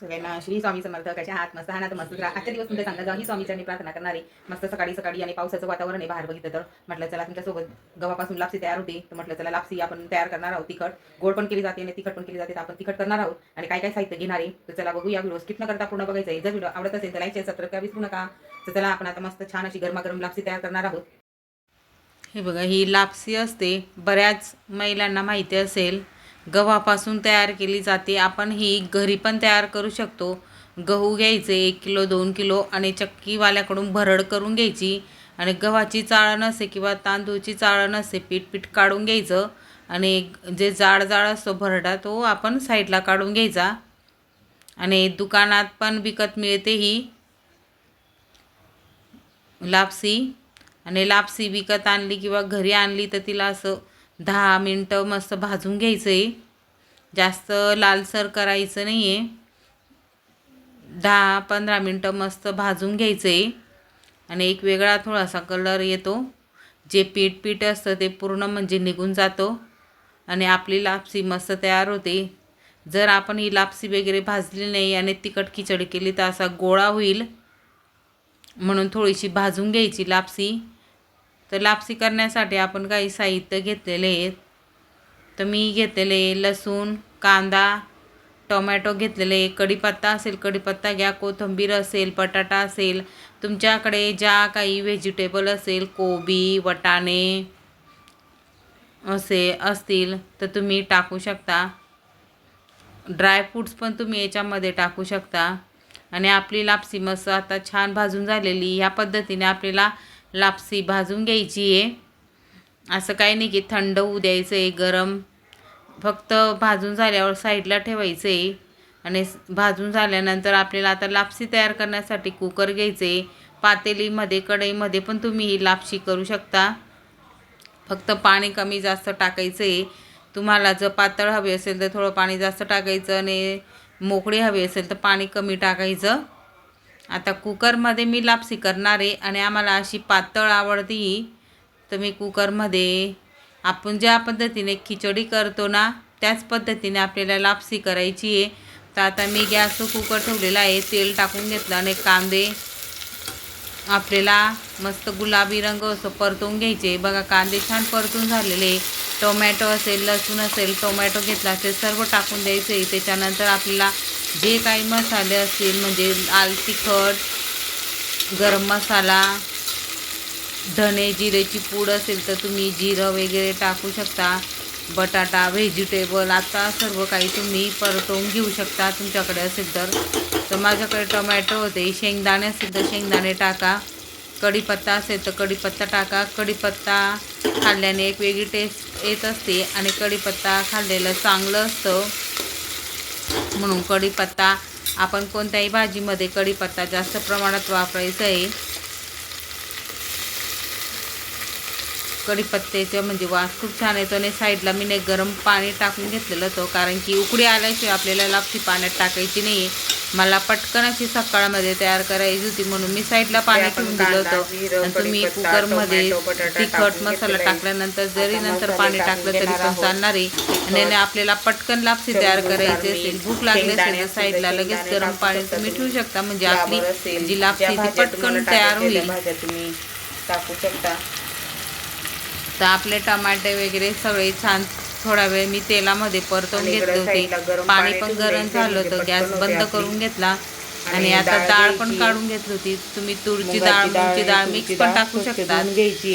सगळ्यांना श्री स्वामी समर्थ कशा आहात? मस्त हा ना तर मस्त राहा आजच्या दिवस तुमच्या चांगला जाऊ. ही प्रार्थना करणारे. मस्त सकाळी सकाळी आणि पावसाचं वातावरण आहे बाहेर बघितलं तर. म्हटलं चला तुमच्यासोबत गव्हापासून लापसी तयार होते. तर म्हटलं चला लापसी आपण तयार करणार आहोत. तिखट. गोड पण केली जाते आणि तिखट पण केली जाते. तर आपण तिखट करणार आहोत. आणि काय काय साहित्य घेणार आहे? तर चला बघूया. व्हिडिओ स्किप न करता पूर्ण बघायचं आहे. जर व्हिडिओ आवडत असेल तर लाईक शेअर सबस्क्राईब विसरू नका. तर चला आपण आता मस्त छान अशी गरमागरम लापसी तयार करणार आहोत. हे बघा ही लापसी असते. बऱ्याच महिलांना माहिती असेल. गव्हापासून तयार केली जाते. आपण ही घरी पण तयार करू शकतो. गहू घ्यायचे एक किलो दोन किलो आणि चक्कीवाल्याकडून भरड करून घ्यायची आणि गव्हाची चाळण नसे किंवा तांदूळची चाळण असे पीठ पीठ काढून घ्यायचं आणि जे जाड जाड असतो भरडा तो आपण साईडला काढून घ्यायचा. आणि दुकानात पण विकत मिळते ही लापसी. आणि लापसी विकत आणली किंवा घरी आणली तर तिला असं दहा मिनटं मस्त भाजून घ्यायचं आहे जास्त लालसर करायचं नाही आहे दहा पंधरा मिनटं मस्त भाजून घ्यायचं आहे आणि एक वेगळा थोडासा कलर येतो. जे पीठ पीठ असतं ते पूर्ण म्हणजे निघून जातो. आणि आपली लापसी मस्त तयार होते. जर आपण ही लापसी वगैरे भाजली नाही आणि तिखट खिचडी केली तर असा गोळा होईल. म्हणून थोडीशी भाजून घ्यायची लापसी. तर लापसी करण्यासाठी आपण काही साहित्य घेतलेले आहेत. तर मी घेतलेले लसूण कांदा टोमॅटो घेतलेले कढीपत्ता असेल कढीपत्ता घ्या. कोथिंबीर असेल बटाटा असेल तुमच्याकडे ज्या काही व्हेजिटेबल असेल कोबी वटाणे असे असतील तर तुम्ही टाकू शकता. ड्रायफ्रूट्स पण तुम्ही याच्यामध्ये टाकू शकता. आणि आपली लापसी मस्त आता छान भाजून झालेली. ह्या पद्धतीने आपल्याला लापसी भाजून घ्यायची आहे. असं काही नाही की थंड होऊ द्यायचं आहे गरम. फक्त भाजून झाल्यावर साईडला ठेवायचं आहे आणि भाजून झाल्यानंतर आपल्याला आता लापसी तयार करण्यासाठी कुकर घ्यायचे पातेलीमध्ये कढईमध्ये पण तुम्ही ही लापशी करू शकता. फक्त पाणी कमी जास्त टाकायचं आहे तुम्हाला जर पातळ हवी असेल तर थोडं पाणी जास्त टाकायचं आणि मोकळी हवी असेल तर पाणी कमी टाकायचं. आता कुकरमध्ये मी लापसी करणार आहे आणि आम्हाला अशी पातळ आवडती तर मी कुकरमध्ये आपण ज्या पद्धतीने खिचडी करतो ना त्याच पद्धतीने आपल्याला लापसी करायची आहे. तर आता मी गॅसवर कुकर ठेवलेला आहे तेल टाकून घेतलं आणि कांदे आपल्याला मस्त गुलाबी रंग असं परतून घ्यायचे. बघा कांदे छान परतून झालेले. टोमॅटो असेल लसूण असेल टोमॅटो घेतला ते सर्व टाकून द्यायचे. त्याच्यानंतर आपल्याला जे काही मसाले असतील म्हणजे लाल तिखट गरम मसाला धने जिरेची पूड असेल तर तुम्ही जिरं वगैरे टाकू शकता. बटाटा व्हेजिटेबल आता सर्व काही तुम्ही परतवून घेऊ शकता तुमच्याकडे असेल तर. तर माझ्याकडे टोमॅटो होते शेंगदाणे असेल तर शेंगदाणे टाका. कढीपत्ता असेल तर कढीपत्ता टाका. कढीपत्ता खाल्ल्याने एक वेगळी टेस्ट येत असते आणि कढीपत्ता खाल्लेलं चांगलं असतं. म्हणून कढीपत्ता आपण कोणत्याही भाजीमध्ये कढीपत्ता जास्त प्रमाणात वापरायचा आहे. कढीपत्त्याचं म्हणजे वास खूप छान येतो आणि साईडला मी नाही गरम पाणी टाकून घेतलेलं होतं कारण की उकडी आल्याशिवाय आपल्याला लापशी पाण्यात टाकायची नाही मला पटकन अशी सकाळमध्ये तयार करायची होती म्हणून मी साईडला पाणी ठेवून दिलं होतं आणि तुम्ही कुकरमध्ये तिखट मसाला. टाकल्यानंतर जरी नंतर पाणी टाकलं तरी पण. चालणार आहे आणि आपल्याला पटकन लापसी तयार करायची असेल भूक लागली असेल तर साईडला लगेच गरम पाणी तुम्ही ठेवू. शकता म्हणजे आपली जी लापसी ती पटकन तयार होईल तुम्ही टाकू शकता तर आपले टमाटे वगैरे सगळे छान थोडा वेळ मी तेलामध्ये परतवून आणि घेतले होते. पाणी पाणी गरम झालं म्हणजे होतं. गॅस बंद. करून घेतला. आणि आता डाळ पण. काढून घेतली होती. तुम्ही तुरची डाळ मुगची डाळ मिक्स पण टाकू शकता.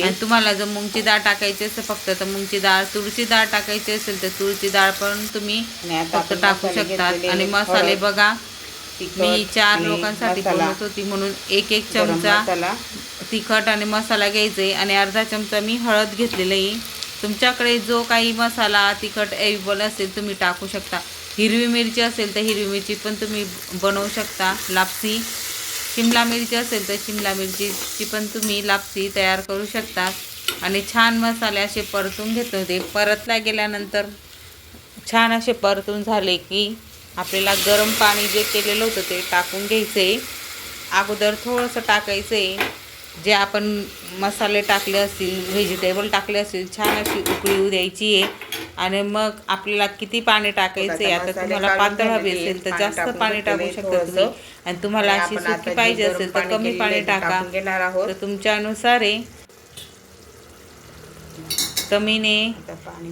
आणि तुम्हाला जर मुगची डाळ टाकायची असेल फक्त तर मुगची डाळ तुरची डाळ टाकायची असेल तर तुरची डाळ पण तुम्ही फक्त टाकू घेतलेले आणि. मसाले बघा. मी चार लोकांसाठी बनवत होती म्हणून एक एक चमचा तिखट आणि मसाला घ्यायचा. आणि अर्धा चमचा मी हळद घेतलेलं. आहे तुमच्याकडे जो काही मसाला तिखट अवेलेबल असेल तुम्ही टाकू शकता. हिरवी मिरची असेल तर हिरवी मिरची पण तुम्ही बनवू शकता लापसी. शिमला मिरची असेल तर शिमला मिरचीची पण तुम्ही लापसी तयार करू शकता. आणि छान मसाले असे परतून घेत होते परतल्या गेल्यानंतर छान असे परतून झाले की आपल्याला गरम पाणी जे केलेलं होतं ते टाकून घ्यायचं. आहे अगोदर थोडंसं टाकायचं. आहे जे आपण मसाले टाकले असतील व्हेजिटेबल टाकले असतील छान अशी उकळी येऊ द्यायची आहे. आणि मग आपल्याला किती पाणी टाकायचं आहे? आता तुम्हाला पातळ हवी असेल तर जास्त पाणी टाकू शकता. तुम्ही. आणि तुम्हाला अशी सुकी पाहिजे असेल तर कमी पाणी टाका. घेणार आहोत. तर तुमच्या अनुसार आहे कमीने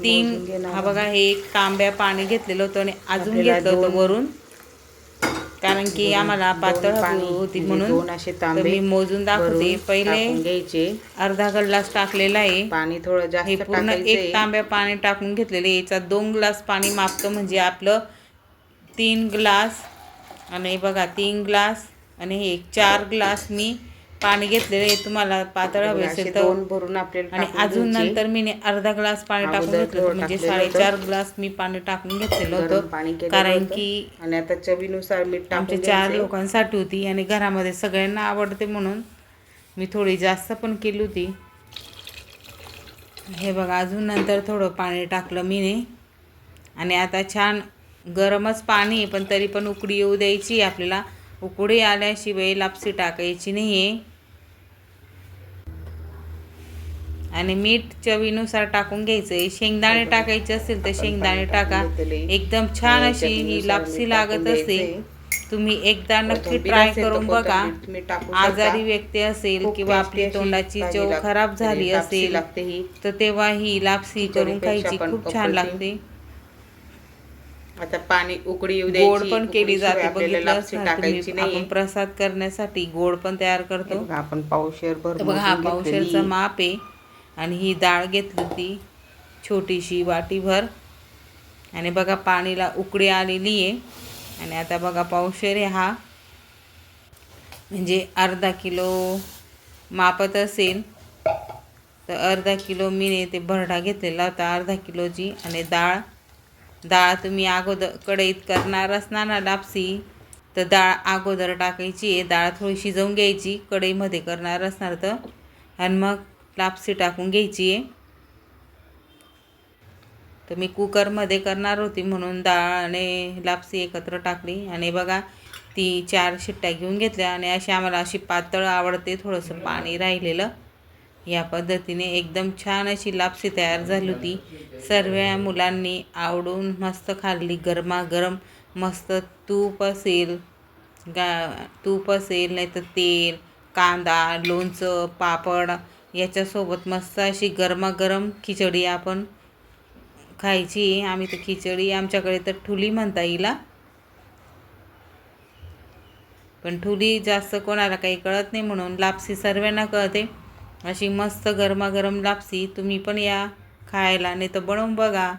तीन हा बघा हे एक तांब्या पाणी घेतलेलं होतं आणि अजून घेतलं होतं वरून. कारण की आम्हाला पातळ हवी पाणी, होती म्हणून असे तांबे मी मोजून दाखवते. पहिले घ्यायचे. अर्धा ग्लास टाकलेला आहे. पाणी थोडं हे जास्त पूर्ण एक तांब्या पाणी टाकून घेतलेले याचा दोन ग्लास पाणी मापतं म्हणजे आपलं तीन ग्लास आणि बघा तीन ग्लास आणि हे चार ग्लास मी पाणी घेतलेलं आहे तुम्हाला पातळ हवे असे असेल तर भरून आपल्याला आणि अजून. नंतर मी अर्धा ग्लास पाणी टाकून घेतलं म्हणजे. साडेचार ग्लास मी पाणी टाकून घेतलेलं होतं कारण. की आणि आता चवीनुसार मीठ टाकून आमच्या चार. लोकांसाठी होती आणि घरामध्ये सगळ्यांना आवडते म्हणून मी थोडी जास्त पण केली होती हे बघा अजून नंतर थोडं पाणी टाकलं मीने आणि आता छान गरमच पाणी पण तरी पण उकडी येऊ द्यायची आपल्याला उकडी आल्याशिवाय लापसी टाकायची नाही आहे आणि मीठ चवीनुसार टाकून घ्यायचं. आहे शेंगदाणे टाकायचे असेल तर शेंगदाणे टाका. एकदम छान अशी ही लापसी लागत असते तुम्ही एकदा नक्की ट्राय करून बघा. आजारी व्यक्ती असेल किंवा आपली तोंडाची चव. खराब झाली असेल तर तेव्हा ही लापसी करून खायची. खूप छान. लागते. आता पाणी उकडी येऊ गोड पण केली जाते. बघितलं आपण प्रसाद करण्यासाठी गोड पण तयार करतो. आपण पावशेर बघा हा पावशेरचं. माप आहे. आणि ही डाळ घेतली होती छोटीशी वाटीभर. आणि बघा पाणीला उकडी आलेली आहे. आणि आता बघा पावशेर हा. म्हणजे अर्धा किलो मापत असेल तर अर्धा किलो मी ते भरडा घेतलेला होता अर्धा किलोची. आणि डाळ डाळ तुम्ही अगोदर कढईत करणार असणार ना लापसी तर डाळ अगोदर टाकायची आहे. डाळ थोडी शिजवून घ्यायची कढईमध्ये करणार असणार तर. आणि मग लापसी टाकून घ्यायची. आहे तर मी कुकरमध्ये करणार होती म्हणून डाळ आणि लापसी एकत्र टाकली. आणि बघा ती चार शिट्ट्या घेऊन घेतल्या आणि अशी आम्हाला अशी पातळ आवडते थोडंसं पाणी राहिलेलं. या पद्धतीने एकदम छान अशी लापसी तयार झाली होती. सर्व मुलांनी आवडून मस्त खाल्ली. गरमागरम मस्त तूप असेल गा तूप असेल नाही तर तेल कांदा लोणचं पापड याच्यासोबत मस्त अशी गरमागरम खिचडी आपण खायची. आम्ही तर खिचडी आमच्याकडे तर ठुली म्हणता येईला पण ठुली जास्त कोणाला काही कळत नाही म्हणून लापसी सर्वांना कळते. अशी मस्त गरमागरम लापसी तुम्ही पण या खायला नाही तर बनवून बघा.